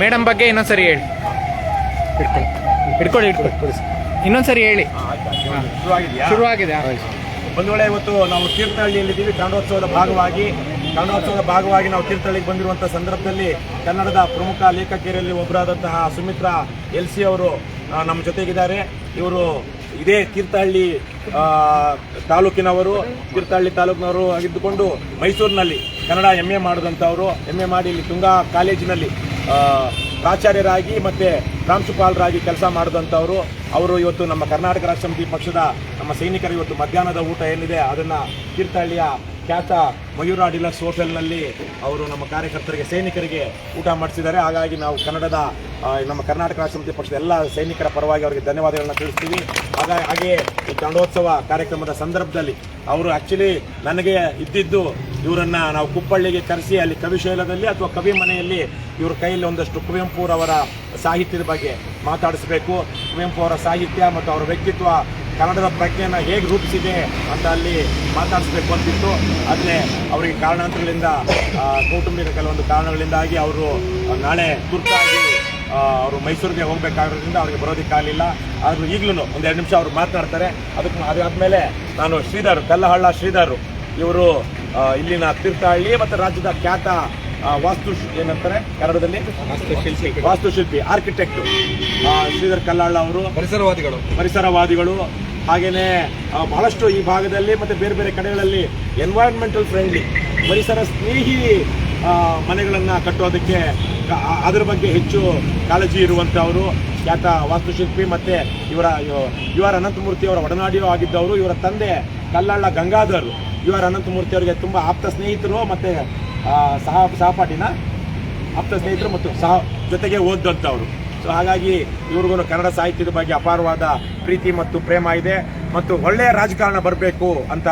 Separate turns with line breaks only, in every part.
Madam ಬಗ್ಗೆ ಇನ್ನೊಂದ್ಸರಿ ಹೇಳಿ. ಹಿಡ್ಕೊಳ್ಳಿ. ಹಿಡ್ಕೊಳ್ಳಿ ಇನ್ನೊಂದ್ಸರಿ ಹೇಳಿ. ಶುರುವಾಗಿದೆ
ಒಂದು ವೇಳೆ ಇವತ್ತು ನಾವು ತೀರ್ಥಹಳ್ಳಿಯಲ್ಲಿದ್ದೀವಿ. ಕನ್ನಡೋತ್ಸವದ ಭಾಗವಾಗಿ ಕನ್ನಡೋತ್ಸವದ ಭಾಗವಾಗಿ ನಾವು ತೀರ್ಥಹಳ್ಳಿಗೆ ಬಂದಿರುವಂಥ ಸಂದರ್ಭದಲ್ಲಿ ಕನ್ನಡದ ಪ್ರಮುಖ ಲೇಖಕಿಯರಲ್ಲಿ ಒಬ್ಬರಾದಂತಹ ಸುಮಿತ್ರಾ ಎಲ್ ಸಿ ಅವರು ನಮ್ಮ ಜೊತೆಗಿದ್ದಾರೆ. ಇವರು ಇದೇ ತೀರ್ಥಹಳ್ಳಿ ಆ, ತಾಲೂಕಿನವರು ತೀರ್ಥಹಳ್ಳಿ ತಾಲೂಕಿನವರು ಆಗಿದ್ದುಕೊಂಡು ಮೈಸೂರಿನಲ್ಲಿ ಕನ್ನಡ ಎಂ ಎ ಮಾಡಿದಂಥವರು. ಎಂ ಎ ಮಾಡಿ ಇಲ್ಲಿ ತುಂಗಾ ಕಾಲೇಜಿನಲ್ಲಿ ಪ್ರಾಚಾರ್ಯರಾಗಿ ಮತ್ತು ಪ್ರಾಂಶುಪಾಲರಾಗಿ ಕೆಲಸ ಮಾಡಿದಂಥವರು, ಅವರು ಇವತ್ತು ನಮ್ಮ ಕರ್ನಾಟಕ ರಾಷ್ಟ್ರ ಸಮಿತಿ ಪಕ್ಷದ ನಮ್ಮ ಸೈನಿಕರು ಇವತ್ತು ಮಧ್ಯಾಹ್ನದ ಊಟ ಏನಿದೆ ಅದನ್ನು ತೀರ್ಥಹಳ್ಳಿಯ ಖ್ಯಾತ ಮಯೂರ ಡಿಲಕ್ಸ್ ಹೋಟೆಲ್ನಲ್ಲಿ ಅವರು ನಮ್ಮ ಕಾರ್ಯಕರ್ತರಿಗೆ, ಸೈನಿಕರಿಗೆ ಊಟ ಮಾಡಿಸಿದ್ದಾರೆ. ಹಾಗಾಗಿ ನಾವು ಕನ್ನಡದ ನಮ್ಮ ಕರ್ನಾಟಕ ರಾಷ್ಟ್ರ ಸಮಿತಿ ಪಕ್ಷದ ಎಲ್ಲ ಸೈನಿಕರ ಪರವಾಗಿ ಅವರಿಗೆ ಧನ್ಯವಾದಗಳನ್ನ ತಿಳಿಸ್ತೀವಿ. ಹಾಗಾಗಿ ಹಾಗೆಯೇ ಈ ದಂಡೋತ್ಸವ ಕಾರ್ಯಕ್ರಮದ ಸಂದರ್ಭದಲ್ಲಿ ಅವರು ಆ್ಯಕ್ಚುಲಿ ನನಗೆ ಇದ್ದಿದ್ದು ಇವರನ್ನು ನಾವು ಕುಪ್ಪಳ್ಳಿಗೆ ಕರೆಸಿ, ಅಲ್ಲಿ ಕವಿಶೈಲದಲ್ಲಿ ಅಥವಾ ಕವಿ ಮನೆಯಲ್ಲಿ ಇವರ ಕೈಯಲ್ಲಿ ಒಂದಷ್ಟು ಕುವೆಂಪುರವರ ಸಾಹಿತ್ಯದ ಬಗ್ಗೆ ಮಾತಾಡಿಸಬೇಕು. ಕುವೆಂಪು ಅವರ ಸಾಹಿತ್ಯ ಮತ್ತು ಅವರ ವ್ಯಕ್ತಿತ್ವ ಕನ್ನಡದ ಪ್ರಜ್ಞೆಯನ್ನು ಹೇಗೆ ರೂಪಿಸಿದೆ ಅಂತ ಅಲ್ಲಿ ಮಾತಾಡಿಸ್ಬೇಕು ಅಂತಿತ್ತು. ಆದರೆ ಅವರಿಗೆ ಕಾರಣಾಂತರಗಳಿಂದ ಕೌಟುಂಬಿಕ ಕೆಲವೊಂದು ಕಾರಣಗಳಿಂದಾಗಿ ಅವರು ನಾಳೆ ತುರ್ತಾಗಿ ಅವರು ಮೈಸೂರಿಗೆ ಹೋಗಬೇಕಾಗಿರೋದ್ರಿಂದ ಅವರಿಗೆ ಬರೋದಕ್ಕಾಗಲಿಲ್ಲ ಆದರೂ ಈಗಲೂ ಒಂದು ಎರಡು ನಿಮಿಷ ಅವರು ಮಾತನಾಡ್ತಾರೆ. ಅದಕ್ಕೆ ಅದಾದಮೇಲೆ ನಾನು ಶ್ರೀಧರ್ ಕಲ್ಲಹಳ್ಳ ಶ್ರೀಧರ್ ಇವರು ಇಲ್ಲಿನ ತೀರ್ಥಹಳ್ಳಿ ಮತ್ತು ರಾಜ್ಯದ ಖ್ಯಾತ ವಾಸ್ತು ಏನಂತಾರೆ ಕನ್ನಡದಲ್ಲಿ?
ವಾಸ್ತುಶಿಲ್ಪಿ.
ವಾಸ್ತುಶಿಲ್ಪಿ ಆರ್ಕಿಟೆಕ್ಟ್ ಶ್ರೀಧರ್ ಕಲ್ಲಹಳ್ಳ ಅವರು.
ಪರಿಸರವಾದಿಗಳು.
ಪರಿಸರವಾದಿಗಳು. ಹಾಗೆಯೇ ಬಹಳಷ್ಟು ಈ ಭಾಗದಲ್ಲಿ ಮತ್ತು ಬೇರೆ ಬೇರೆ ಕಡೆಗಳಲ್ಲಿ ಎನ್ವೈರ್ಮೆಂಟಲ್ ಫ್ರೆಂಡ್ಲಿ ಪರಿಸರ ಸ್ನೇಹಿ ಮನೆಗಳನ್ನು ಕಟ್ಟೋದಕ್ಕೆ ಅದರ ಬಗ್ಗೆ ಹೆಚ್ಚು ಕಾಳಜಿ ಇರುವಂಥವರು ಖ್ಯಾತ ವಾಸ್ತುಶಿಲ್ಪಿ ಮತ್ತು ಇವರ, ಯು ಆರ್ ಅನಂತಮೂರ್ತಿ ಅವರ ಒಡನಾಡಿಯೂ ಆಗಿದ್ದವರು, ಇವರ ತಂದೆ ಕಲ್ಲಳ್ಳ ಗಂಗಾಧರ್. ಯು ಆರ್ ಅನಂತಮೂರ್ತಿ ಅವರಿಗೆ ತುಂಬ ಆಪ್ತ ಸ್ನೇಹಿತರು ಮತ್ತು ಸಹ, ಸಹಪಾಠಿನ ಆಪ್ತ ಸ್ನೇಹಿತರು ಮತ್ತು ಸಹ ಜೊತೆಗೆ ಓದಂಥವ್ರು ಸೊ ಹಾಗಾಗಿ ಇವ್ರಿಗೂ ಕನ್ನಡ ಸಾಹಿತ್ಯದ ಬಗ್ಗೆ ಅಪಾರವಾದ ಪ್ರೀತಿ ಮತ್ತು ಪ್ರೇಮ ಇದೆ ಮತ್ತು ಒಳ್ಳೆಯ ರಾಜಕಾರಣ ಬರಬೇಕು ಅಂತ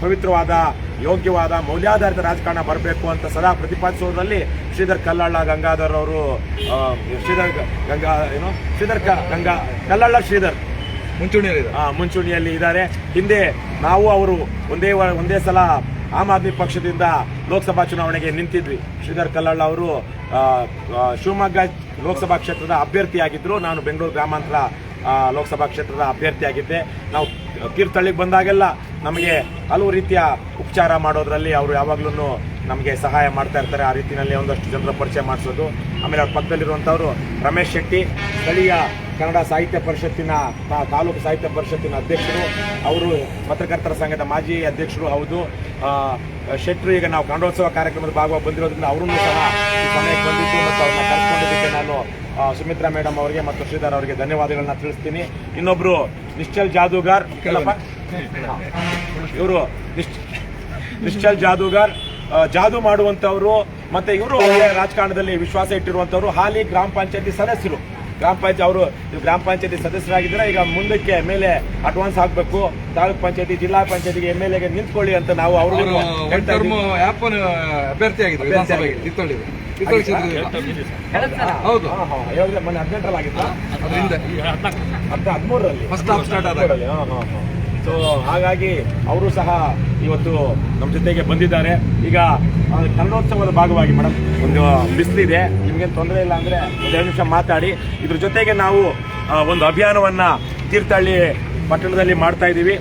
ಪವಿತ್ರವಾದ ಯೋಗ್ಯವಾದ ಮೌಲ್ಯಾಧಾರಿತ ರಾಜಕಾರಣ ಬರಬೇಕು ಅಂತ ಸದಾ ಪ್ರತಿಪಾದಿಸುವುದರಲ್ಲಿ ಶ್ರೀಧರ್ ಕಲ್ಲಳ್ಳ ಗಂಗಾಧರ್ ಅವರು ಶ್ರೀಧರ್ ಗಂಗಾ ಏನು? ಶ್ರೀಧರ್ ಕ- ಗಂಗಾ ಕಲ್ಲಳ್ಳ ಶ್ರೀಧರ್. ಮುಂಚೂಣಿಯಲ್ಲಿ ಮುಂಚೂಣಿಯಲ್ಲಿ ಇದ್ದಾರೆ. ಹಿಂದೆ ನಾವು ಅವರು ಒಂದೇ ಒಂದೇ ಸಲ ಆಮ್ ಆದ್ಮಿ ಪಕ್ಷದಿಂದ ಲೋಕಸಭಾ ಚುನಾವಣೆಗೆ ನಿಂತಿದ್ವಿ. ಶ್ರೀಧರ್ ಕಲ್ಲಾಳ್ ಅವರು ಶಿವಮೊಗ್ಗ ಲೋಕಸಭಾ ಕ್ಷೇತ್ರದ ಅಭ್ಯರ್ಥಿಯಾಗಿದ್ದರು ನಾನು ಬೆಂಗಳೂರು ಗ್ರಾಮಾಂತರ ಲೋಕಸಭಾ ಕ್ಷೇತ್ರದ ಅಭ್ಯರ್ಥಿಯಾಗಿದ್ದೆ. ನಾವು ತೀರ್ಥಹಳ್ಳಿಗೆ ಬಂದಾಗೆಲ್ಲ ನಮಗೆ ಹಲವು ರೀತಿಯ ಉಪಚಾರ ಮಾಡೋದ್ರಲ್ಲಿ ಅವರು ಯಾವಾಗಲೂ ನಮಗೆ ಸಹಾಯ ಮಾಡ್ತಾ ಇರ್ತಾರೆ, ಆ ರೀತಿಯಲ್ಲಿ ಒಂದಷ್ಟು ಜನರ ಪರಿಚಯ ಮಾಡಿಸೋದು. ಆಮೇಲೆ ಅವ್ರ ಪಕ್ಕದಲ್ಲಿರುವಂಥವರು ರಮೇಶ್ ಶೆಟ್ಟಿ, ಸ್ಥಳೀಯ ಕನ್ನಡ ಸಾಹಿತ್ಯ ಪರಿಷತ್ತಿನ ತಾಲೂಕು ಸಾಹಿತ್ಯ ಪರಿಷತ್ತಿನ ಅಧ್ಯಕ್ಷರು, ಅವರು ಪತ್ರಕರ್ತರ ಸಂಘದ ಮಾಜಿ ಅಧ್ಯಕ್ಷರು ಹೌದು. ಶೆಟ್ಟರು ಈಗ ನಾವು ಕನ್ನಡೋತ್ಸವ ಕಾರ್ಯಕ್ರಮದ ಭಾಗವಾಗಿ ಬಂದಿರೋದ್ರಿಂದ ಅವರನ್ನು ಸಹ ಈ ಸಮಯಕ್ಕೆ ಬಂದಿದ್ದು ಮತ್ತು ಅವ್ರನ್ನ ಕರೆಸ್ಕೊಂಡಿದ್ದಕ್ಕೆ ನಾನು ಸುಮಿತ್ರಾ ಮೇಡಮ್ ಅವರಿಗೆ ಮತ್ತು ಶ್ರೀಧರ್ ಅವರಿಗೆ ಧನ್ಯವಾದಗಳನ್ನ ತಿಳಿಸ್ತೀನಿ. ಇನ್ನೊಬ್ರು ನಿಶ್ಚಲ್ ಜಾದೂಗಾರ್ ಇವರು ನಿಶ್ಚಲ್ ಜಾದೂಗಾರ್ ಜಾದೂ ಮಾಡುವಂತವರು ಮತ್ತೆ ಇವರು ರಾಜಕಾರಣದಲ್ಲಿ ವಿಶ್ವಾಸ ಇಟ್ಟಿರುವಂತವರು ಹಾಲಿ ಗ್ರಾಮ ಪಂಚಾಯತಿ ಸದಸ್ಯರು. ಗ್ರಾಮ ಪಂಚಾಯತ್ ಅವರು ಗ್ರಾಮ ಪಂಚಾಯತಿ ಸದಸ್ಯರಾಗಿದ್ದಾರೆ ಈಗ ಮುಂದಕ್ಕೆ ಎಂ ಎಲ್ ಎ ಅಡ್ವಾನ್ಸ್ ಆಗಬೇಕು ತಾಲೂಕ್ ಪಂಚಾಯತಿ ಜಿಲ್ಲಾ ಪಂಚಾಯತಿಗೆ ಎಂ ಎಲ್ ಎಗೆ ನಿಂತ್ಕೊಳ್ಳಿ ಅಂತ ನಾವು ಅವರು
ಅವರು
ಹೇಳ್ತಾ
ಒನ್ ಟರ್ಮ್
ಇದ್ದೀವಿ.
ಆ್ಯಪ್ ಅಭ್ಯರ್ಥಿ ಹೌದು.
ಹಾ, ಹಾ, ಯಾವಾಗ್ಲೂ ಮೊನ್ನೆ ಹದಿನೆಂಟರಲ್ಲಿ ಆಗಿತ್ತಾ ಹದಿಮೂರರಲ್ಲಿ. ಸೊ ಹಾಗಾಗಿ ಅವರು ಸಹ ಇವತ್ತು ನಮ್ಮ ಜೊತೆಗೆ ಬಂದಿದ್ದಾರೆ. ಈಗ ಕನ್ನಡೋತ್ಸವದ ಭಾಗವಾಗಿ ಮೇಡಮ್ ಒಂದು ಬಿಸಿಲಿದೆ. ನಿಮಗೇನು ತೊಂದರೆ ಇಲ್ಲ ಅಂದರೆ ಎರಡು ನಿಮಿಷ ಮಾತಾಡಿ. ಇದ್ರ ಜೊತೆಗೆ ನಾವು ಒಂದು ಅಭಿಯಾನವನ್ನು ತೀರ್ಥಹಳ್ಳಿ ಪಟ್ಟಣದಲ್ಲಿ ಮಾಡ್ತಾ ಇದ್ದೀವಿ.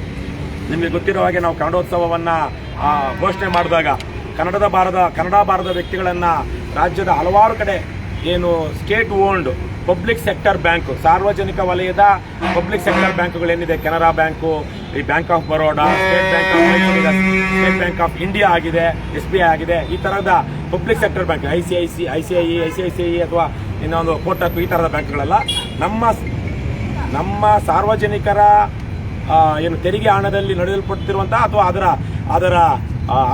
ನಿಮಗೆ ಗೊತ್ತಿರೋ ಹಾಗೆ ನಾವು ಕನ್ನಡೋತ್ಸವವನ್ನು ಘೋಷಣೆ ಮಾಡಿದಾಗ ಕನ್ನಡದ ಬಾರದ ಕನ್ನಡ ಬಾರದ ವ್ಯಕ್ತಿಗಳನ್ನು ರಾಜ್ಯದ ಹಲವಾರು ಕಡೆ ಏನು state owned public sector bank, ಸಾರ್ವಜನಿಕ ವಲಯದ ಪಬ್ಲಿಕ್ ಸೆಕ್ಟರ್ ಬ್ಯಾಂಕುಗಳೇನಿದೆ, ಕೆನರಾ ಬ್ಯಾಂಕು ಈ bank of Baroda state bank of ಮೈಸೂರಿನ ಸ್ಟೇಟ್ ಬ್ಯಾಂಕ್ ಆಫ್ ಇಂಡಿಯಾ ಆಗಿದೆ ಎಸ್ ಬಿ ಐ ಆಗಿದೆ ಈ ತರಹದ public sector bank I C I C I C I I C I C I ಅಥವಾ ಇನ್ನೊಂದು ಕೋಟಕ್ ಈ ತರಹದ ಬ್ಯಾಂಕ್ಗಳೆಲ್ಲ ನಮ್ಮ ನಮ್ಮ ಸಾರ್ವಜನಿಕರ ಏನು ತೆರಿಗೆ ಹಣದಲ್ಲಿ ನಡೆಯಲ್ಪಡ್ತಿರುವಂತಹ ಅಥವಾ ಅದರ ಅದರ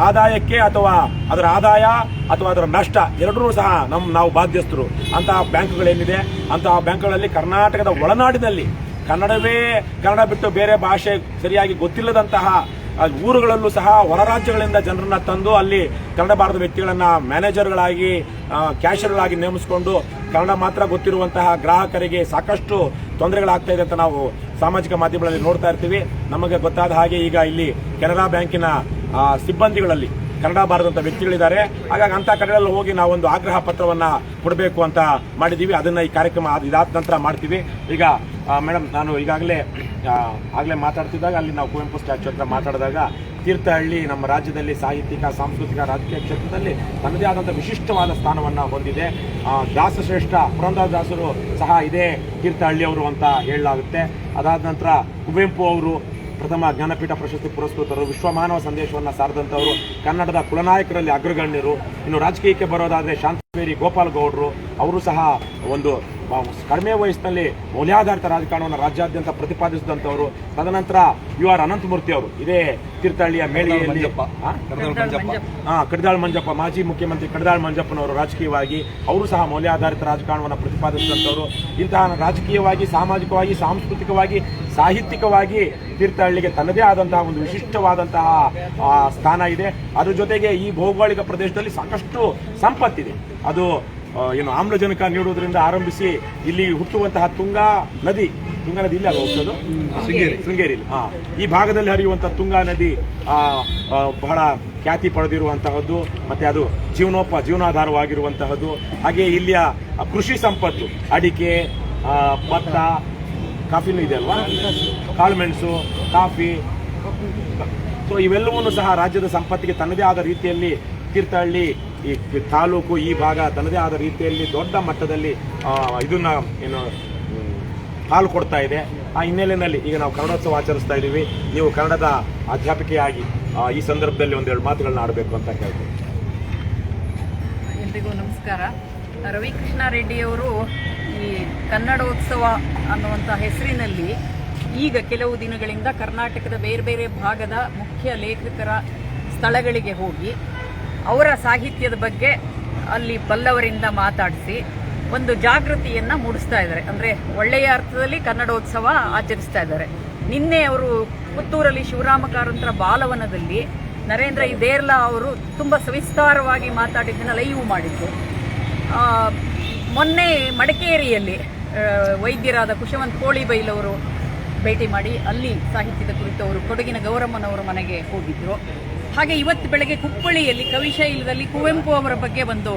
ಆದಾಯಕ್ಕೆ ಅಥವಾ ಅದರ ಆದಾಯ ಅಥವಾ ಅದರ ನಷ್ಟ ಎರಡರೂ ಸಹ ನಮ್ಮ ನಾವು ಬಾಧ್ಯಸ್ಥರು. ಅಂತಹ ಬ್ಯಾಂಕ್ಗಳೇನಿದೆ ಅಂತಹ ಬ್ಯಾಂಕ್ಗಳಲ್ಲಿ ಕರ್ನಾಟಕದ ಒಳನಾಡಿನಲ್ಲಿ ಕನ್ನಡವೇ ಕನ್ನಡ ಬಿಟ್ಟು ಬೇರೆ ಭಾಷೆ ಸರಿಯಾಗಿ ಗೊತ್ತಿಲ್ಲದಂತಹ ಊರುಗಳಲ್ಲೂ ಸಹ ಹೊರ ರಾಜ್ಯಗಳಿಂದ ಜನರನ್ನ ತಂದು ಅಲ್ಲಿ ಕನ್ನಡ ಬಾರದ ವ್ಯಕ್ತಿಗಳನ್ನ ಮ್ಯಾನೇಜರ್ಗಳಾಗಿ ಕ್ಯಾಶರ್ಗಳಾಗಿ ನೇಮಿಸಿಕೊಂಡು ಕನ್ನಡ ಮಾತ್ರ ಗೊತ್ತಿರುವಂತಹ ಗ್ರಾಹಕರಿಗೆ ಸಾಕಷ್ಟು ತೊಂದರೆಗಳಾಗ್ತಾ ಇದೆ ಅಂತ ನಾವು ಸಾಮಾಜಿಕ ಮಾಧ್ಯಮಗಳಲ್ಲಿ ನೋಡ್ತಾ ಇರ್ತೀವಿ. ನಮಗೆ ಗೊತ್ತಾದ ಹಾಗೆ ಈಗ ಇಲ್ಲಿ ಕೆನರಾ ಬ್ಯಾಂಕಿನ ಸಿಬ್ಬಂದಿಗಳಲ್ಲಿ ಕನ್ನಡ ಬಾರದಂತ ವ್ಯಕ್ತಿಗಳಿದ್ದಾರೆ. ಹಾಗಾಗಿ ಅಂತ ಕಡೆಗಳಲ್ಲಿ ಹೋಗಿ ನಾವೊಂದು ಆಗ್ರಹ ಪತ್ರವನ್ನ ಕೊಡಬೇಕು ಅಂತ ಮಾಡಿದ್ದೀವಿ ಅದನ್ನ ಈ ಕಾರ್ಯಕ್ರಮ ಆದ್- ಇದಾದ ನಂತರ ಮಾಡ್ತೀವಿ. ಈಗ ಮೇಡಮ್ ನಾನು ಈಗಾಗಲೇ ಆಗಲೇ ಮಾತಾಡ್ತಿದ್ದಾಗ ಅಲ್ಲಿ ನಾವು ಕುವೆಂಪು ಸ್ಟ್ಯಾಚ್ಯೂ ಹತ್ರ ಮಾತಾಡಿದಾಗ ತೀರ್ಥಹಳ್ಳಿ ನಮ್ಮ ರಾಜ್ಯದಲ್ಲಿ ಸಾಹಿತ್ಯಿಕ, ಸಾಂಸ್ಕೃತಿಕ, ರಾಜಕೀಯ ಕ್ಷೇತ್ರದಲ್ಲಿ ತನ್ನದೇ ಆದಂಥ ವಿಶಿಷ್ಟವಾದ ಸ್ಥಾನವನ್ನು ಹೊಂದಿದೆ. ದಾಸಶ್ರೇಷ್ಠ, ಪುರಂದರದಾಸರು ಸಹ ಇದೇ ತೀರ್ಥಹಳ್ಳಿಯವರು ಅಂತ ಹೇಳಲಾಗುತ್ತೆ. ಅದಾದ ನಂತರ ಕುವೆಂಪು ಅವರು ಪ್ರಥಮ ಜ್ಞಾನಪೀಠ ಪ್ರಶಸ್ತಿ ಪುರಸ್ಕೃತರು ವಿಶ್ವಮಾನವ ಸಂದೇಶವನ್ನು ಸಾರಿದಂಥವರು, ಕನ್ನಡದ ಕುಲನಾಯಕರಲ್ಲಿ ಅಗ್ರಗಣ್ಯರು. ಇನ್ನು ರಾಜಕೀಯಕ್ಕೆ ಬರೋದಾದರೆ ಶಾಂತವೇರಿ ಗೋಪಾಲ್ ಗೌಡರು ಅವರು ಸಹ ಒಂದು ಕಡಿಮೆ ವಯಸ್ಸಿನಲ್ಲಿ ಮೌಲ್ಯಾಧಾರಿತ ರಾಜಕಾರಣವನ್ನು ರಾಜ್ಯಾದ್ಯಂತ ಪ್ರತಿಪಾದಿಸಿದಂಥವರು ತದನಂತರ ಯು ಆರ್ ಅನಂತಮೂರ್ತಿ ಅವರು ಇದೇ ತೀರ್ಥಹಳ್ಳಿಯ ಮೇಳೆಯಲ್ಲಿ
ಮಂಜಪ್ಪ.
ಆ?
ಕಡದಾಳ್ ಮಂಜಪ್ಪ.
ಹಾ ಕಡದಾಳ್ ಮಂಜಪ್ಪ ಮಾಜಿ ಮುಖ್ಯಮಂತ್ರಿ ಕಡದಾಳ್ ಮಂಜಪ್ಪನವರು ರಾಜಕೀಯವಾಗಿ ಅವರು ಸಹ ಮೌಲ್ಯಾಧಾರಿತ ರಾಜಕಾರಣವನ್ನು ಪ್ರತಿಪಾದಿಸಿದಂಥವರು. ಇಂತಹ ರಾಜಕೀಯವಾಗಿ ಸಾಮಾಜಿಕವಾಗಿ ಸಾಂಸ್ಕೃತಿಕವಾಗಿ ಸಾಹಿತ್ಯಿಕವಾಗಿ ತೀರ್ಥಹಳ್ಳಿಗೆ ತನ್ನದೇ ಆದಂತಹ ಒಂದು ವಿಶಿಷ್ಟವಾದಂತಹ ಸ್ಥಾನ ಇದೆ. ಅದ್ರ ಜೊತೆಗೆ ಈ ಭೌಗೋಳಿಕ ಪ್ರದೇಶದಲ್ಲಿ ಸಾಕಷ್ಟು ಸಂಪತ್ತಿದೆ. ಅದು ಏನು ಆಮ್ಲಜನಕ ನೀಡುವುದರಿಂದ ಆರಂಭಿಸಿ ಇಲ್ಲಿ ಹುಟ್ಟುವಂತಹ ತುಂಗಾ ನದಿ ತುಂಗಾ ನದಿ ಇಲ್ಲ ಹೋಗ್ತದೆ ಶೃಂಗೇರಿ. ಶೃಂಗೇರಿ ಹಾ. ಈ ಭಾಗದಲ್ಲಿ ಹರಿಯುವಂತಹ ತುಂಗಾ ನದಿ ಬಹಳ ಖ್ಯಾತಿ ಪಡೆದಿರುವಂತಹದ್ದು ಮತ್ತೆ ಅದು ಜೀವನೋಪ ಜೀವನಾಧಾರವಾಗಿರುವಂತಹದ್ದು. ಹಾಗೆ ಇಲ್ಲಿಯ ಕೃಷಿ ಸಂಪತ್ತು ಅಡಿಕೆ ಭತ್ತ ಕಾಫಿನೂ ಇದೆ ಅಲ್ವಾ? ಕಾಳುಮೆಣಸು ಕಾಫಿ ಸೊ ಇವೆಲ್ಲವನ್ನು ಸಹ ರಾಜ್ಯದ ಸಂಪತ್ತಿಗೆ ತನ್ನದೇ ಆದ ರೀತಿಯಲ್ಲಿ ತೀರ್ಥಹಳ್ಳಿ ಈ ತಾಲೂಕು ಈ ಭಾಗ ತನ್ನದೇ ಆದ ರೀತಿಯಲ್ಲಿ ದೊಡ್ಡ ಮಟ್ಟದಲ್ಲಿ ಇದನ್ನ ಏನು, ಹಾಲು ಕೊಡ್ತಾ ಇದೆ. ಆ ಹಿನ್ನೆಲೆಯಲ್ಲಿ ಈಗ ನಾವು ಕನ್ನಡೋತ್ಸವ ಆಚರಿಸ್ತಾ ಇದ್ದೀವಿ. ನೀವು ಕನ್ನಡದ ಅಧ್ಯಾಪಕಿಯಾಗಿ ಈ ಸಂದರ್ಭದಲ್ಲಿ ಒಂದೆರಡು ಮಾತುಗಳನ್ನ ಆಡಬೇಕು ಅಂತ ಹೇಳ್ತೀವಿ
ಎಲ್ರಿಗೂ ನಮಸ್ಕಾರ. ರವಿಕೃಷ್ಣ ರೆಡ್ಡಿಯವರು ಈ ಕನ್ನಡೋತ್ಸವ ಅನ್ನುವಂಥ ಹೆಸರಿನಲ್ಲಿ ಈಗ ಕೆಲವು ದಿನಗಳಿಂದ ಕರ್ನಾಟಕದ ಬೇರೆ ಬೇರೆ ಭಾಗದ ಮುಖ್ಯ ಲೇಖಕರ ಸ್ಥಳಗಳಿಗೆ ಹೋಗಿ ಅವರ ಸಾಹಿತ್ಯದ ಬಗ್ಗೆ ಅಲ್ಲಿ ಬಲ್ಲವರಿಂದ ಮಾತಾಡಿಸಿ ಒಂದು ಜಾಗೃತಿಯನ್ನ ಮೂಡಿಸ್ತಾ ಇದ್ದಾರೆ. ಅಂದ್ರೆ ಒಳ್ಳೆಯ ಅರ್ಥದಲ್ಲಿ ಕನ್ನಡೋತ್ಸವ ಆಚರಿಸ್ತಾ ಇದ್ದಾರೆ. ನಿನ್ನೆ ಅವರು ಪುತ್ತೂರಲ್ಲಿ ಶಿವರಾಮ ಕಾರಂತರ ಬಾಲವನದಲ್ಲಿ ನರೇಂದ್ರ ಇದೇರ್ಲಾ ಅವರು ತುಂಬಾ ಸವಿಸ್ತಾರವಾಗಿ ಮಾತಾಡಿದ್ದನ್ನ ಲೈವ್ ಮಾಡಿದ್ರು. ಮೊನ್ನೆ ಮಡಿಕೇರಿಯಲ್ಲಿ ವೈದ್ಯರಾದ ಕುಶವಂತ್ ಕೋಳಿಬೈಲವರು ಭೇಟಿ ಮಾಡಿ ಅಲ್ಲಿ ಸಾಹಿತ್ಯದ ಕುರಿತು ಅವರು ಕೊಡಗಿನ ಗೌರಮ್ಮನವರ ಮನೆಗೆ ಹೋಗಿದ್ರು. ಹಾಗೆ ಇವತ್ತು ಬೆಳಗ್ಗೆ ಕುಪ್ಪಳಿಯಲ್ಲಿ ಕವಿಶೈಲದಲ್ಲಿ ಕುವೆಂಪು ಅವರ ಬಗ್ಗೆ ಒಂದು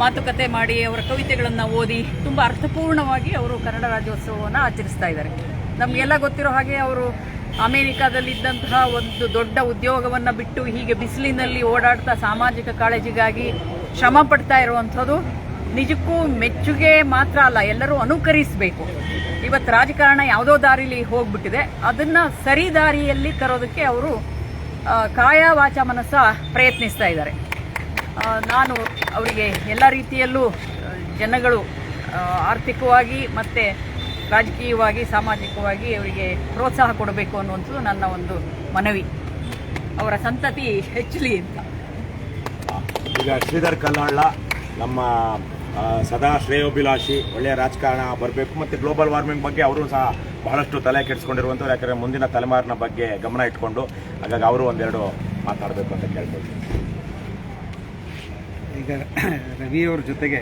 ಮಾತುಕತೆ ಮಾಡಿ ಅವರ ಕವಿತೆಗಳನ್ನು ಓದಿ ತುಂಬ ಅರ್ಥಪೂರ್ಣವಾಗಿ ಅವರು ಕನ್ನಡ ರಾಜ್ಯೋತ್ಸವವನ್ನು ಆಚರಿಸ್ತಾ ಇದ್ದಾರೆ. ನಮಗೆಲ್ಲ ಗೊತ್ತಿರೋ ಹಾಗೆ ಅವರು ಅಮೆರಿಕಾದಲ್ಲಿದ್ದಂತಹ ಒಂದು ದೊಡ್ಡ ಉದ್ಯೋಗವನ್ನು ಬಿಟ್ಟು ಹೀಗೆ ಬಿಸಿಲಿನಲ್ಲಿ ಓಡಾಡ್ತಾ ಸಾಮಾಜಿಕ ಕಾಳಜಿಗಾಗಿ ಶ್ರಮ ಪಡ್ತಾ ಇರುವಂಥದ್ದು ನಿಜಕ್ಕೂ ಮೆಚ್ಚುಗೆ ಮಾತ್ರ ಅಲ್ಲ, ಎಲ್ಲರೂ ಅನುಕರಿಸಬೇಕು. ಇವತ್ತು ರಾಜಕಾರಣ ಯಾವುದೋ ದಾರಿಲಿ ಹೋಗ್ಬಿಟ್ಟಿದೆ. ಅದನ್ನ ಸರಿ ದಾರಿಯಲ್ಲಿ ತರೋದಕ್ಕೆ ಅವರು ಕಾಯ ವಾಚ ಮನಸ್ಸ ಪ್ರಯತ್ನಿಸ್ತಾ ಇದ್ದಾರೆ. ನಾನು ಅವರಿಗೆ ಎಲ್ಲ ರೀತಿಯಲ್ಲೂ ಜನಗಳು ಆರ್ಥಿಕವಾಗಿ ಮತ್ತು ರಾಜಕೀಯವಾಗಿ, ಸಾಮಾಜಿಕವಾಗಿ ಅವರಿಗೆ ಪ್ರೋತ್ಸಾಹ ಕೊಡಬೇಕು ಅನ್ನುವಂಥದ್ದು ನನ್ನ ಒಂದು ಮನವಿ. ಅವರ ಸಂತತಿ ಹೆಚ್ಚಲಿ ಅಂತ.
ಈಗ ಶ್ರೀಧರ್ ಕಲ್ಲಾಳ ನಮ್ಮ ಸದಾ ಶ್ರೇಯೋಭಿಲಾಷಿ, ಒಳ್ಳೆಯ ರಾಜಕಾರಣ ಬರಬೇಕು, ಮತ್ತು ಗ್ಲೋಬಲ್ ವಾರ್ಮಿಂಗ್ ಬಗ್ಗೆ ಅವರು ಸಹ ಬಹಳಷ್ಟು ತಲೆ ಕೆಡಿಸ್ಕೊಂಡಿರುವಂಥವ್ರು ಯಾಕಂದರೆ ಮುಂದಿನ ತಲೆಮಾರಿನ ಬಗ್ಗೆ ಗಮನ ಇಟ್ಕೊಂಡು ಹಾಗಾಗಿ ಅವರು ಒಂದೆರಡು ಮಾತಾಡಬೇಕು ಅಂತ ಕೇಳ್ಬೋದು
ಈಗ ರವಿಯವ್ರ ಜೊತೆಗೆ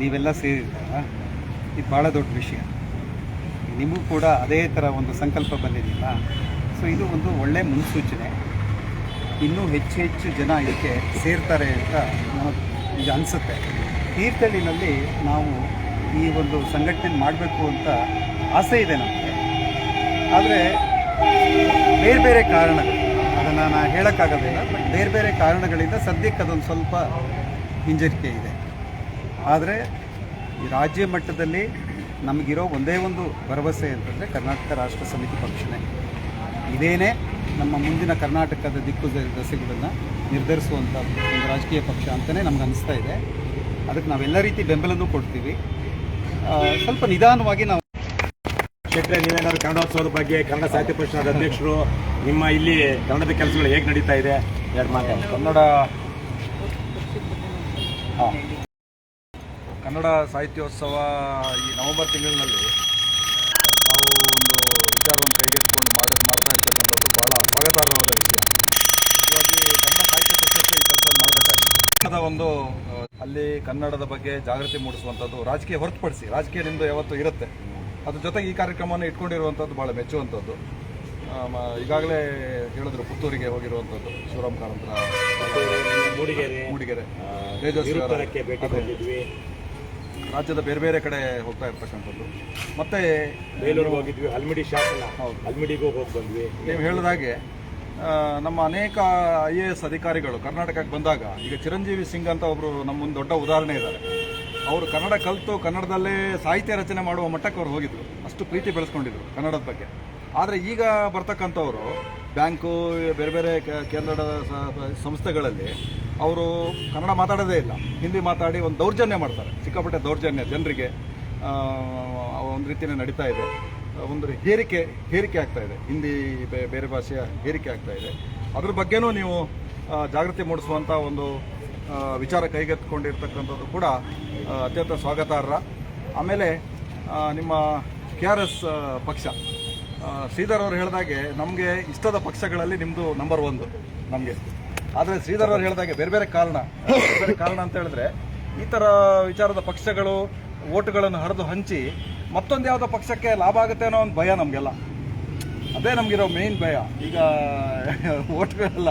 ನೀವೆಲ್ಲ ಸೇರಿದ್ರಲ್ಲ ಇದು ಭಾಳ ದೊಡ್ಡ ವಿಷಯ. ನಿಮಗೂ ಕೂಡ ಅದೇ ಥರ ಒಂದು ಸಂಕಲ್ಪ ಬಂದಿದೆಯಲ್ಲ, ಸೊ ಇದು ಒಂದು ಒಳ್ಳೆ ಮುನ್ಸೂಚನೆ. ಇನ್ನೂ ಹೆಚ್ಚು ಹೆಚ್ಚು ಜನ ಇದಕ್ಕೆ ಸೇರ್ತಾರೆ ಅಂತ ನನಗೆ ಅನಿಸುತ್ತೆ. ತೀರ್ಥಹಳ್ಳಿನಲ್ಲಿ ನಾವು ಈ ಒಂದು ಸಂಘಟನೆ ಮಾಡಬೇಕು ಅಂತ ಆಸೆ ಇದೆ ನಮಗೆ. ಆದರೆ ಬೇರೆ ಬೇರೆ ಕಾರಣ ಅದನ್ನು ನಾನು ಹೇಳೋಕ್ಕಾಗೋದಿಲ್ಲ ಬಟ್ ಬೇರೆ ಬೇರೆ ಕಾರಣಗಳಿಂದ ಸದ್ಯಕ್ಕೆ ಅದೊಂದು ಸ್ವಲ್ಪ ಹಿಂಜರಿಕೆ ಇದೆ. ಆದರೆ ಈ ರಾಜ್ಯ ಮಟ್ಟದಲ್ಲಿ ನಮಗಿರೋ ಒಂದೇ ಒಂದು ಭರವಸೆ ಅಂತಂದರೆ ಕರ್ನಾಟಕ ರಾಷ್ಟ್ರ ಸಮಿತಿ ಪಕ್ಷನೇ. ಇದೇನೇ ನಮ್ಮ ಮುಂದಿನ ಕರ್ನಾಟಕದ ದಿಕ್ಕು ದಸೆಗಳನ್ನು ನಿರ್ಧರಿಸುವಂಥ ಒಂದು ರಾಜಕೀಯ ಪಕ್ಷ ಅಂತಲೇ ನಮ್ಗೆ ಅನಿಸ್ತಾ ಇದೆ. ಅದಕ್ಕೆ ನಾವೆಲ್ಲ ರೀತಿ ಬೆಂಬಲನೂ ಕೊಡ್ತೀವಿ. ಸ್ವಲ್ಪ ನಿಧಾನವಾಗಿ ನಾವು
ಶೆಟ್ಟರೆ ನೀವೇನಾದ್ರು ಕನ್ನಡೋತ್ಸವದ ಬಗ್ಗೆ ಕನ್ನಡ ಸಾಹಿತ್ಯ ಪರಿಷತ್ ಅಧ್ಯಕ್ಷರು ನಿಮ್ಮ ಇಲ್ಲಿ ಕನ್ನಡದ ಕೆಲಸಗಳು ಹೇಗೆ ನಡೀತಾ ಇದೆ ಎರಡು ಮಾತಾಡಿ
ಕನ್ನಡ ಕನ್ನಡ ಸಾಹಿತ್ಯೋತ್ಸವ ಈ ನವೆಂಬರ್ ತಿಂಗಳಿನಲ್ಲಿ ನಾವು ಒಂದು ವಿಚಾರವನ್ನು ಕೈಗೆತ್ತಿಕೊಂಡು ಮಾಡಿ, ಮಾಡ್ತಾ ಇರ್ತಕ್ಕಂಥದ್ದು ಬಹಳ ಸ್ವಾಗತಾರ್ಹವಾದ ವಿಷಯ. ಮುಖ್ಯವಾಗಿ ಕನ್ನಡ ಸಾಹಿತ್ಯ ಪರಿಷತ್ತು ಈ ಕೆಲಸ ಮಾಡಬೇಕಾಗಿದೆ. ಒಂದು ಅಲ್ಲಿ ಕನ್ನಡದ ಬಗ್ಗೆ ಜಾಗೃತಿ ಮೂಡಿಸುವಂಥದ್ದು ರಾಜಕೀಯ ಹೊರತುಪಡಿಸಿ, ರಾಜಕೀಯ ನಿಮ್ಮದು ಯಾವತ್ತೂ ಇರುತ್ತೆ. ಅದ್ರ ಜೊತೆಗೆ ಈ ಕಾರ್ಯಕ್ರಮವನ್ನು ಇಟ್ಕೊಂಡಿರುವಂಥದ್ದು ಭಾಳ ಮೆಚ್ಚುವಂಥದ್ದು. ಈಗಾಗಲೇ ಹೇಳಿದ್ರು ಪುತ್ತೂರಿಗೆ ಹೋಗಿರುವಂಥದ್ದು. ಶಿವರಾಮ್ ಕಾರಂತರ
ಮೂಡಿಗೆರೆ
ತೇಜಸ್ವಿ. ರಾಜ್ಯದ ಬೇರೆ ಬೇರೆ ಕಡೆ ಹೋಗ್ತಾ ಇರ್ತಕ್ಕಂಥದ್ದು. ಮತ್ತೆ
ಹೋಗಿದ್ವಿ ಅಲ್ಮಿಡಿ ಶಾಸನ. ಹಲ್ಮಿಡಿಗೂ ಹೋಗಿ ಬಂದ್ವಿ.
ನೀವು ಹೇಳಿದ ಹಾಗೆ ನಮ್ಮ ಅನೇಕ ಐ ಎ ಎಸ್ ಅಧಿಕಾರಿಗಳು ಕರ್ನಾಟಕಕ್ಕೆ ಬಂದಾಗ ಈಗ ಚಿರಂಜೀವಿ ಸಿಂಗ್ ಅಂತ ಒಬ್ಬರು ನಮ್ಮ ಮುಂದೆ ದೊಡ್ಡ ಉದಾಹರಣೆ ಇದ್ದಾರೆ. ಅವರು ಕನ್ನಡ ಕಲಿತು ಕನ್ನಡದಲ್ಲೇ ಸಾಹಿತ್ಯ ರಚನೆ ಮಾಡುವ ಮಟ್ಟಕ್ಕೆ ಅವ್ರು ಹೋಗಿದ್ರು. ಅಷ್ಟು ಪ್ರೀತಿ ಬೆಳೆಸ್ಕೊಂಡಿದ್ರು ಕನ್ನಡದ ಬಗ್ಗೆ. ಆದರೆ ಈಗ ಬರ್ತಕ್ಕಂಥವರು ಬ್ಯಾಂಕು, ಬೇರೆ ಬೇರೆ ಕೇಂದ್ರದ ಸಂಸ್ಥೆಗಳಲ್ಲಿ ಅವರು ಕನ್ನಡ ಮಾತಾಡೋದೇ ಇಲ್ಲ. ಹಿಂದಿ ಮಾತಾಡಿ ಒಂದು ದೌರ್ಜನ್ಯ ಮಾಡ್ತಾರೆ. ಸಿಕ್ಕಾಪಟ್ಟೆ ದೌರ್ಜನ್ಯ ಜನರಿಗೆ ಒಂದು ರೀತಿಯೇ ನಡೀತಾ ಇದೆ. ಒಂದು ಹೇರಿಕೆ ಹೇರಿಕೆ ಆಗ್ತಾ ಇದೆ. ಹಿಂದಿ ಬೇರೆ ಭಾಷೆಯ ಹೇರಿಕೆ ಆಗ್ತಾ ಇದೆ. ಅದ್ರ ಬಗ್ಗೆನೂ ನೀವು ಜಾಗೃತಿ ಮೂಡಿಸುವಂಥ ಒಂದು ವಿಚಾರ ಕೈಗೆತ್ತಿಕೊಂಡಿರ್ತಕ್ಕಂಥದ್ದು ಕೂಡ ಅತ್ಯಂತ ಸ್ವಾಗತಾರ್ಹ. ಆಮೇಲೆ ನಿಮ್ಮ ಕೆ ಆರ್ ಎಸ್ ಪಕ್ಷ. ಶ್ರೀಧರ್ ಅವರು ಹೇಳಿದಾಗೆ ನಮಗೆ ಇಷ್ಟದ ಪಕ್ಷಗಳಲ್ಲಿ ನಿಮ್ಮದು ನಂಬರ್ ಒಂದು ನಮಗೆ. ಆದರೆ ಶ್ರೀಧರ್ ಅವರು ಹೇಳಿದಾಗೆ ಬೇರೆ ಬೇರೆ ಕಾರಣ. ಬೇರೆ ಬೇರೆ ಕಾರಣ ಅಂತ ಹೇಳಿದ್ರೆ, ಈ ಥರ ವಿಚಾರದ ಪಕ್ಷಗಳು ಓಟುಗಳನ್ನು ಹರಿದು ಹಂಚಿ ಮತ್ತೊಂದು ಯಾವುದೋ ಪಕ್ಷಕ್ಕೆ ಲಾಭ ಆಗುತ್ತೆ ಅನ್ನೋ ಒಂದು ಭಯ ನಮಗೆಲ್ಲ. ಅದೇ ನಮಗಿರೋ ಮೇನ್ ಭಯ. ಈಗ ಓಟ್ಗಳೆಲ್ಲ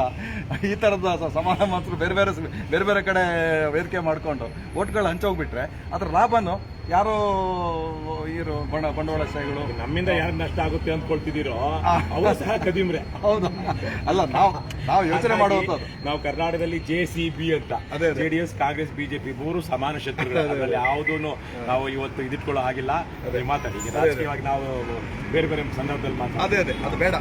ಈ ಥರದ ಸಮಾನ ಮಾತ್ರ ಬೇರೆ ಬೇರೆ ಬೇರೆ ಬೇರೆ ಕಡೆ ವೇದಿಕೆ ಮಾಡಿಕೊಂಡು ಓಟ್ಗಳು ಹಂಚೋಗ್ಬಿಟ್ರೆ, ಅದ್ರ ಲಾಭನು ಯಾರೋ ಇವರು ಬಣ ಬಂಡವಾಳಶಾಹಿಗಳು
ನಮ್ಮಿಂದ ಯಾರು ನಷ್ಟ ಆಗುತ್ತೆ ಅಂದ್ಕೊಳ್ತಿದ್ದೀರೋ ಅವರು ಸಹ ಕದಿಮ್ರೆ.
ಹೌದು. ಅಲ್ಲ ನಾವು ನಾವು ಯೋಚನೆ ಮಾಡುವಂಥದ್ದು.
ನಾವು ಕರ್ನಾಟಕದಲ್ಲಿ ಜೆ ಸಿ ಬಿ ಅಂತ
ಅದೇ, J
D S Congress BJP ಮೂರು ಸಮಾನ ಶತ್ರುಗಳು. ಅದರಲ್ಲಿ ಯಾವುದೂ ನಾವು ಇವತ್ತು ಇದಿಟ್ಕೊಳ್ಳೋ ಹಾಗಿಲ್ಲ. ಅದೇ. ಮಾತಾಡಿ. ಈಗ ರಾಜಕೀಯವಾಗಿ ನಾವು ಬೇರೆ ಬೇರೆ ಸಂದರ್ಭದಲ್ಲಿ ಮಾತಾಡಿ.
ಅದೇ ಅದೇ. ಅದು ಬೇಡ.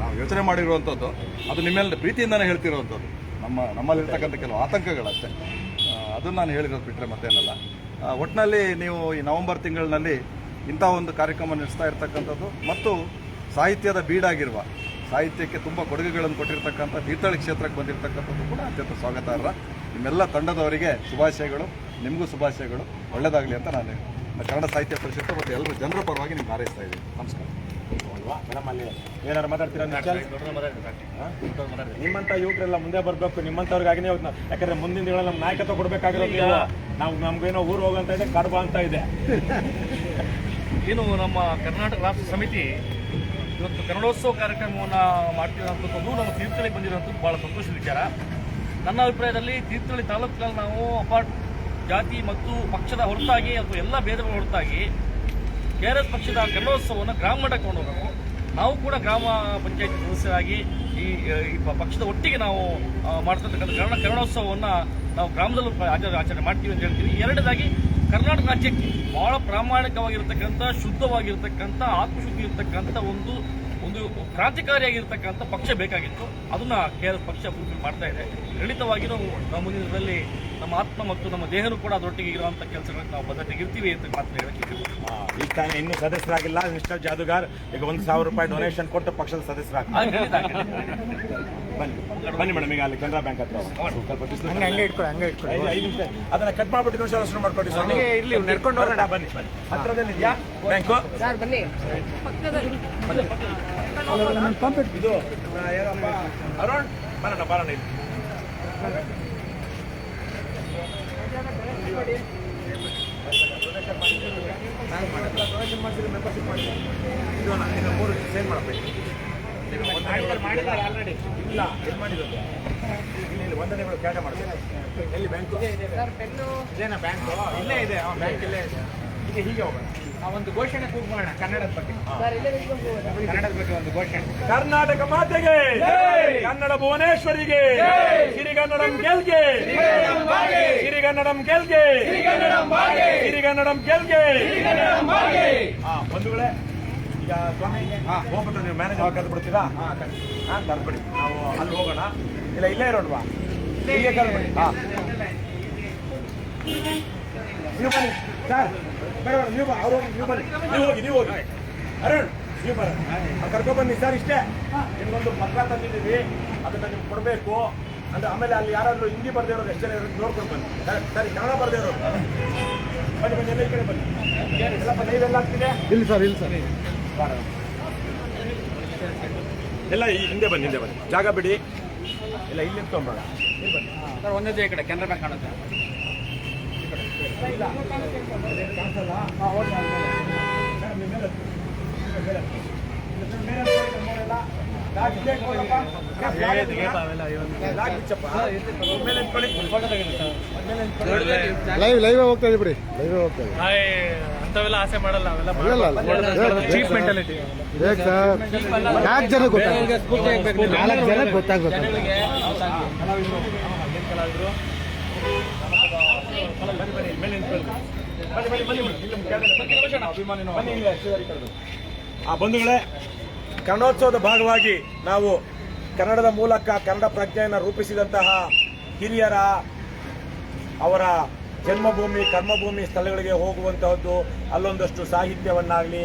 ನಾವು ಯೋಚನೆ ಮಾಡಿರುವಂಥದ್ದು. ಅದು ನಿಮ್ಮೆಲ್ಲ ಪ್ರೀತಿಯಿಂದನೇ ಹೇಳ್ತಿರುವಂಥದ್ದು. ನಮ್ಮ ನಮ್ಮಲ್ಲಿರ್ತಕ್ಕಂಥ ಕೆಲವು ಆತಂಕಗಳಷ್ಟೇ. ಅದನ್ನು ನಾನು ಹೇಳಿರೋದು ಬಿಟ್ಟರೆ ಮತ್ತೇನಲ್ಲ. ಒಟ್ಟಿನಲ್ಲಿ ನೀವು ಈ ನವೆಂಬರ್ ತಿಂಗಳಿನಲ್ಲಿ ಇಂಥ ಒಂದು ಕಾರ್ಯಕ್ರಮ ನಡೆಸ್ತಾ ಇರ್ತಕ್ಕಂಥದ್ದು ಮತ್ತು ಸಾಹಿತ್ಯದ ಬೀಡಾಗಿರುವ ಸಾಹಿತ್ಯಕ್ಕೆ ತುಂಬ ಕೊಡುಗೆಗಳನ್ನು ಕೊಟ್ಟಿರ್ತಕ್ಕಂಥ ತೀರ್ಥಳ್ಳಿ ಕ್ಷೇತ್ರಕ್ಕೆ ಬಂದಿರತಕ್ಕಂಥದ್ದು ಕೂಡ ಅತ್ಯಂತ ಸ್ವಾಗತಾರ್ಹ. ನಿಮ್ಮೆಲ್ಲ ತಂಡದವರಿಗೆ ಶುಭಾಶಯಗಳು, ನಿಮಗೂ ಶುಭಾಶಯಗಳು. ಒಳ್ಳೆಯದಾಗಲಿ ಅಂತ ನಾನು ಕನ್ನಡ ಸಾಹಿತ್ಯ ಪರಿಷತ್ತು ಮತ್ತು ಎಲ್ಲರೂ ಜನರ ಪರವಾಗಿ ನಿಮ್ಗೆ ಹಾರೈಸ್ತಾ ಇದ್ದೀನಿ. ನಮಸ್ಕಾರ.
ಅಲ್ವಾ ಮೇಡಮ್ ಅಲ್ಲಿ ಏನಾರು ಮಾತಾಡ್ತೀರಾ ನಿಮ್ಮಂಥ ನಿಮ್ಮಂತ ಯುವಕರೆಲ್ಲ ಮುಂದೆ ಬರ್ಬೇಕು ನಿಮ್ಮಂತವ್ರಿಗಾಗಿ ಯಾಕಂದ್ರೆ ಮುಂದಿನ ದಿನ ನಮ್ಮ ನಾಯಕತ್ವ ಕೊಡ್ಬೇಕಾಗಿರೋದು ನಾವು. ನಮ್ಗೇನೋ ಊರು ಹೋಗಂತ ಇದೆ ಕಡಬ ಅಂತ ಇದೆ.
ಏನು ನಮ್ಮ ಕರ್ನಾಟಕ ರಾಷ್ಟ್ರ ಸಮಿತಿ ಇವತ್ತು ಕನ್ನಡೋತ್ಸವ ಕಾರ್ಯಕ್ರಮವನ್ನು ಮಾಡ್ತಿರೋಂಥದ್ದು ನಮ್ಮ ತೀರ್ಥಹಳ್ಳಿ ಬಂದಿರೋಂಥದ್ದು ಭಾಳ ಸಂತೋಷದ ವಿಚಾರ. ನನ್ನ ಅಭಿಪ್ರಾಯದಲ್ಲಿ ತೀರ್ಥಹಳ್ಳಿ ತಾಲೂಕಿನಲ್ಲಿ ನಾವು ಅಪಾರ್ಟ್ ಜಾತಿ ಮತ್ತು ಪಕ್ಷದ ಹೊರತಾಗಿ ಅಥವಾ ಎಲ್ಲ ಭೇದಗಳ ಹೊರತಾಗಿ ಕೆ ಆರ್ ಎಸ್ ಪಕ್ಷದ ಕನ್ನಡೋತ್ಸವವನ್ನು ಗ್ರಾಮ ಮಟ್ಟಕ್ಕೆ ಕೊಂಡೋಗಬೇಕು ನಾವು ಕೂಡ ಗ್ರಾಮ ಪಂಚಾಯತ್ ಸದಸ್ಯರಾಗಿ ಈ ಪಕ್ಷದ ಒಟ್ಟಿಗೆ ನಾವು ಮಾಡ್ತಕ್ಕಂಥ ಕನ್ನಡ ಕನ್ನಡೋತ್ಸವವನ್ನು ನಾವು ಗ್ರಾಮದಲ್ಲೂ ಆಚರಣೆ ಆಚರಣೆ ಮಾಡ್ತೀವಿ ಅಂತ ಹೇಳ್ತೀವಿ. ಎರಡನೇದಾಗಿ ಕರ್ನಾಟಕ ರಾಜ್ಯಕ್ಕೆ ಬಹಳ ಪ್ರಾಮಾಣಿಕವಾಗಿರ್ತಕ್ಕಂಥ, ಶುದ್ಧವಾಗಿರ್ತಕ್ಕಂಥ, ಆತ್ಮಶುದ್ಧಿ ಇರ್ತಕ್ಕಂಥ ಒಂದು ಕ್ರಾಂತಿಕಾರಿಯಾಗಿರ್ತಕ್ಕಂಥ ಪಕ್ಷ ಬೇಕಾಗಿತ್ತು. ಅದನ್ನ ಕೆ ಆರ್ ಎಸ್ ಪಕ್ಷ ಫುಲ್ಫಿಲ್ ಮಾಡ್ತಾ ಇದೆ. ಖಂಡಿತವಾಗಿ ನಾವು ನಮ್ಮ ಮುಂದಿನ ದಿನದಲ್ಲಿ ನಮ್ಮ ಆತ್ಮ ಮತ್ತು ನಮ್ಮ ದೇಹನು ಕೂಡ ಅದರೊಟ್ಟಿಗೆ ಇರುವಂಥ ಕೆಲಸಗಳನ್ನು ನಾವು ಬದ್ಧತೆಗೆ ಇರ್ತೀವಿ ಅಂತ ಮಾತ್ರ ಹೇಳಕ್ಕೆ
ಈಗ ತಾನೇ ಇನ್ನೂ ಸದಸ್ಯರಾಗಿಲ್ಲ. ಮಿಸ್ಟರ್ ಜಾದುಗಾರ್ ಈಗ ಒಂದು ಸಾವಿರ ರೂಪಾಯಿ ಡೊನೇಷನ್ ಕೊಟ್ಟು ಪಕ್ಷದ
ಸದಸ್ಯರಾಗ್ತಾರೆ.
ಬನ್ನಿ ಬನ್ನಿ ಮೇಡಮ್ ಈಗ ಅಲ್ಲಿ ಕೆನರಾ ಬ್ಯಾಂಕ್ ಹತ್ರ ಸ್ವಲ್ಪ ಬಿಸಿಲು
ಹಂಗೆ ಹಂಗೆ ಇಟ್ಕೊಳ್ಳಿ ಹಂಗೆ ಇಟ್ಕೊಳ್ಳಿ.
ಐದು ನಿಮಿಷ. ಅದನ್ನ ಕಟ್ ಮಾಡ್ಬಿಟ್ಟು ಸಲ ಶುರು ಮಾಡ್ಕೊಡಿ ಸರ್
ಹಂಗೆ ಇರ್ಲಿ, ನಡ್ಕೊಂಡು ಹೋಗೋಣ.
ಬನ್ನಿ ಬನ್ನಿ. ಹತ್ರದಲ್ಲಿ ಇದೆಯಾ ಬ್ಯಾಂಕು
ಪಕ್ಕದಲ್ಲಿ.
ಇದು ಏನಪ್ಪ ಅರುಣ್ ಬರೋಣ ಬರೋಣ ಇಲ್ಲಿ ಇದು. ನಾ- ಇದು ಮೂರು ಸೇಲ್ ಮಾಡಬೇಕು ಆಲ್ರೆಡಿ ಇಲ್ಲ ಎಲ್ಲಿ ಮಾಡಿರೋದು ಇಲ್ಲಿ ಇಲ್ಲಿ ವಂದನೆಗಳು ಕ್ಯಾಟ ಮಾಡಬೇಕು ಎಲ್ಲಿ ಬ್ಯಾಂಕು ಇದೇನಾ ಬ್ಯಾಂಕು ಇಲ್ಲೇ ಇದೆ. ಬ್ಯಾಂಕ್ ಇಲ್ಲೇ ಇದೆ ಈಗ ಹೀಗೆ ಹೋಗೋಣ
ಒಂದು ಘೋಷಣೆ ಕೂಗೋಣ ಕನ್ನಡದ ಬಗ್ಗೆ. ಕನ್ನಡದ ಬಗ್ಗೆ ಒಂದು ಘೋಷಣೆ.
ಕರ್ನಾಟಕ ಮಾತೆಗೆ! ಕನ್ನಡ ಭುವನೇಶ್ವರಿಗೆ! ಸಿರಿಗನ್ನಡಂ ಗೆಲ್ಗೆ! ಸಿರಿಗನ್ನಡಂ ಗೆಲ್ಗೆ! ಸಿರಿಗನ್ನಡಂ ಗೆಲ್ಗೆ! ಹಾ ಬಂಧುಗಳೇ ಈಗ ಸ್ವಾಮಿ ಹೋಗ್ಬಿಟ್ಟು ನೀವು ಮ್ಯಾನೇಜರ್ ಕರೆದು ಬಿಡ್ತೀರಾ ಹಾ ಕರ್ಬಿಡಿ ನಾವು ಅಲ್ಲಿ ಹೋಗೋಣ. ಇಲ್ಲ ಇಲ್ಲೇ ಇರೋಣವಾ ಇಲ್ಲೇ ಕರ್ಬಿಡಿ ಹಾ. ನೀವು ಬನ್ನಿ. ಸರ್ ನೀವು ಹೋಗಿ, ನೀವು ಬನ್ನಿ. ನೀವು ಹೋಗಿ ನೀವು ಹೋಗಿ. ಅರುಣ್ ನೀವು ಬರ. ಕರ್ಕೊಂಡ್ಬನ್ನಿ ಬನ್ನಿ ಸರ್ ಇಷ್ಟೇ. ನಿಮ್ಗೊಂದು ಪತ್ರ ತಂದಿದ್ದೀವಿ ಅದನ್ನ ನಿಮ್ಗೆ ಕೊಡಬೇಕು. ಅಂದ್ರೆ ಆಮೇಲೆ ಅಲ್ಲಿ ಯಾರಾದ್ರೂ ಹಿಂದಿ ಬರ್ದೇ ಇರೋದು ಎಷ್ಟು ಜನ ಇರೋದು ನೋಡ್ಕೊಂಡು ಬನ್ನಿ. ಸರ್, ಕನ್ನಡ ಬರ್ದೇ ಇರೋರು. ಬನ್ನಿ ಬನ್ನಿ ಎಲ್ಲ ಈ ಕಡೆ ಬನ್ನಿ. ಎಲ್ಲಪ್ಪ ನೀವೆಲ್ಲ ಆಗ್ತಿದೆ
ಇಲ್ಲ ಸರ್ ಇಲ್ಲ ಸರ್.
ಎಲ್ಲ ಈ ಹಿಂದೆ ಬನ್ನಿ ಹಿಂದೆ ಬನ್ನಿ. ಜಾಗ ಬಿಡಿ. ಇಲ್ಲ ಇಲ್ಲಿ ತೊಗೊಂಬೋಣ ಇಲ್ಲಿ ಬನ್ನಿ
ಸರ್ ಒಂದೇ ಈ ಕಡೆ ಕೆನರಾ ಬ್ಯಾಂಕ್ ಕಾಣುತ್ತೆ.
ಲೈವ್ ಲೈವ್ ಹೋಗ್ತಾ ಇದೆ ಬಿಡಿ. ಲೈವ್ ಹೋಗ್ತಾ ಇದೆ
ಅಂತವೆಲ್ಲ ಆಸೆ ಮಾಡಲ್ಲ ಅವೆಲ್ಲ
ಅಲ್ಲ ಅಲ್ಲ
ಚೀಪ್ ಮೆಂಟಾಲಿಟಿ
ಬೇಕು ಸರ್ ನಾಲ್ಕು ಜನ ಗೊತ್ತಾಗುತ್ತೆ ನಾಲ್ಕು ಜನ ಗೊತ್ತಾಗುತ್ತೆ
ಬನ್ನಿ, ಬನ್ನಿ, ಮೇಲೆ ನಿಂತ್ಕೊಳ್ಳಿ. ಬನ್ನಿ, ಬನ್ನಿ, ಬನ್ನಿ, ಬನ್ನಿ. ಇಲ್ಲಿ ಕೆಳಗಡೆ ಬನ್ನಿ. ಬನ್ನಿ, ಇಲ್ಲಿ ಅಕ್ಷರಧಾರಿ ಕರೆದು. ಆ ಬಂಧುಗಳೇ, ಕನ್ನಡೋತ್ಸವದ ಭಾಗವಾಗಿ ನಾವು ಕನ್ನಡದ ಮೂಲಕ ಕನ್ನಡ ಪ್ರಜ್ಞೆಯನ್ನು ರೂಪಿಸಿದಂತಹ ಹಿರಿಯರ ಅವರ ಜನ್ಮಭೂಮಿ, ಕರ್ಮಭೂಮಿ ಸ್ಥಳಗಳಿಗೆ ಹೋಗುವಂತಹದ್ದು, ಅಲ್ಲೊಂದಷ್ಟು ಸಾಹಿತ್ಯವನ್ನಾಗಲಿ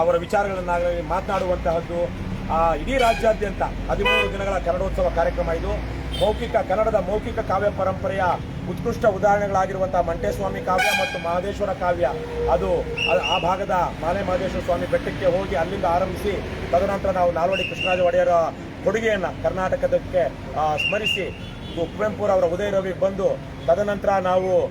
ಅವರ ವಿಚಾರಗಳನ್ನಾಗಲಿ ಮಾತನಾಡುವಂತಹದ್ದು ಇಡೀ ರಾಜ್ಯಾದ್ಯಂತ ಹದಿಮೂರು ದಿನಗಳ ಕನ್ನಡೋತ್ಸವ ಕಾರ್ಯಕ್ರಮ ಇದು. ಮೌಖಿಕ, ಕನ್ನಡದ ಮೌಖಿಕ ಕಾವ್ಯ ಪರಂಪರೆಯ ಉತ್ಕೃಷ್ಟ ಉದಾಹರಣೆಗಳಾಗಿರುವಂತಹ ಮಂಟೇಸ್ವಾಮಿ ಕಾವ್ಯ ಮತ್ತು ಮಹದೇಶ್ವರ ಕಾವ್ಯ. ಅದು ಆ- ಭಾಗದ ಮಾಲೆ ಮಹದೇಶ್ವರ ಸ್ವಾಮಿ ಬೆಟ್ಟಕ್ಕೆ ಹೋಗಿ ಅಲ್ಲಿಂದ ಆರಂಭಿಸಿ, ತದನಂತರ ನಾವು ನಾಲ್ವಡಿ ಕೃಷ್ಣರಾಜ ಒಡೆಯರ ಕೊಡುಗೆಯನ್ನು ಕರ್ನಾಟಕದಕ್ಕೆ ಸ್ಮರಿಸಿ ಕುವೆಂಪುರವರ ಉದಯ ರವಿಗೆ ಬಂದು, ತದನಂತರ ನಾವು